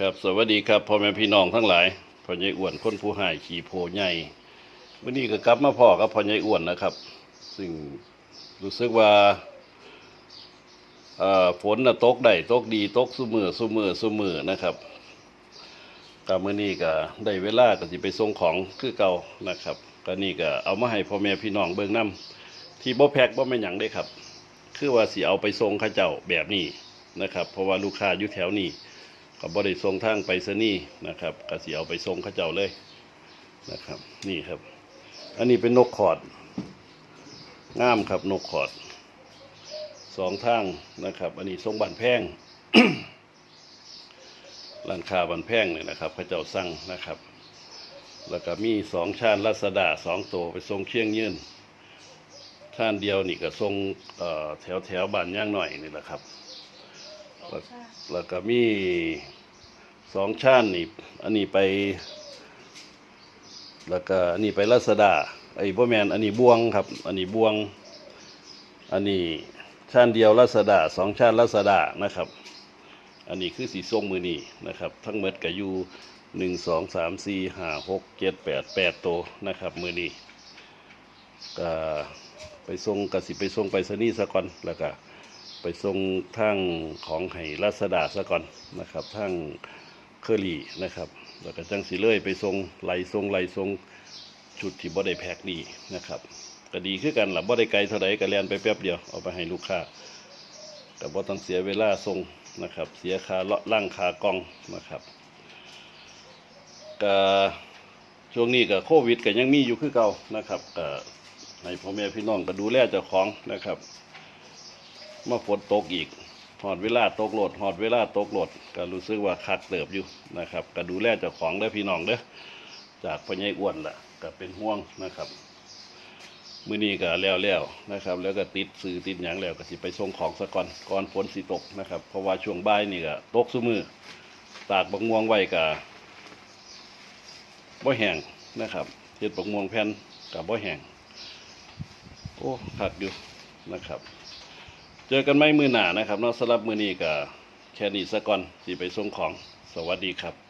ครับสวัสดีครับพ่อแม่พี่น้องทั้งหลายพ่อใหญ่อ้วนคนผู้หายขี่โพใหญ่วันนี้ก็กลับมาพ่อกับพ่อใหญ่อ้วนนะครับ ซึ่งรู้สึกว่าฝนน่ะตกได้ตกดีตกซุมือซุมือซุมือนะครับก็มื้อนี้ก็ได้เวลาก็สิไปส่งของคือเก่านะครับก็นี่ก็เอามาให้พ่อแม่พี่น้องเบิ่งนํที่บ่แพ็คบ่แม่หยังเด้ครับ คือว่าสิเอาไปส่งเขาเจ้าแบบนี้นะครับ เพราะว่าลูกค้าอยู่แถวนี้ ก็บ่ได้ส่งทางไปรษณีนะครับก็สิเอาไปส่งเขาเจ้าเลยนะครับ นี่ครับ อันนี้เป็นนกขอดงามครับนกขอดสองทางนะครับ อันนี้ทรงบันแพงร้านค้าบันแพงเนี่ยนะครับเขาเจ้าสั่งนะครับ แล้วก็มีสองชานรัศดาสองตัวไปทรงเชียงยืนชานเดียวนี่ก็ทรงแถวแถวบานย่างหน่อยนี่แหละครับ แล้วก็มีสองชาตินี่อันนี้ไป แล้วก็อันนี้ไปรัศดาไอ้บ่แมนอันนี้บวงครับ อันนี้บวง อันนี้ชาติเดียวรัศดาสองชาติรัศดานะครับ อันนี้คือสีส้มมือนี่นะครับ ทั้งหมดก็อยู่หนึ่งสองสามสี่ห้าหกเจ็ดแปดแปดตัวนะครับ มือนี่ก็ไปส่งกสิไปส่งไปสนีย์ซะก่อนแล้วก็ ไปส่งทางของไห้รัศดาซะก่อนนะครับทางเคอรี่นะครับ แล้วก็จังสีเล่ยไปส่งไหลส่งไหลส่งชุดที่บ่ได้แพ็คนี่นะครับก็ดีคือกันหล่ะบ่ได้ไกลเท่าใดก็แล่นไปแป๊บเดียวเอาไปให้ลูกค้าก็บ่ต้องเสียเวลาส่งนะครับ เสียค่าเลาะล่างค่ากองนะครับก็ช่วงนี้ก็โควิดก็ยังมีอยู่คือเก่านะครับก็ให้พ่อแม่พี่น้องก็ดูแลเจ้าของนะครับ มาฝนตกอีกหอดเวลาตกโหลดหอดเวลาตกโหลดก็รู้สึกว่าคักเติบอยู่นะครับก็ดูแลเจ้าของเด้พี่น้องเด้อจากพ่อใหญ่อ้วนล่ะก็เป็นห่วงนะครับมื้อนี้ก็แล้วแล้วนะครับ แล้วก็ติดสื่อติดหยังแล้วก็สิไปส่งของซะก่อนก่อนฝนสิตกนะครับ เพราะว่าช่วงบ่ายนี่ก็ตกซุมือตากบักม่วงไว้ก็บ่แห้งนะครับเฮ็ดบักม่วงแผ่นก็บ่แห้งโอ้คักอยู่นะครับ เจอกันไม่มือหนานะครับนอกสำหรับมือนี้ก็แค่นี้ซะก่อนสิไปส่งของ สวัสดีครับ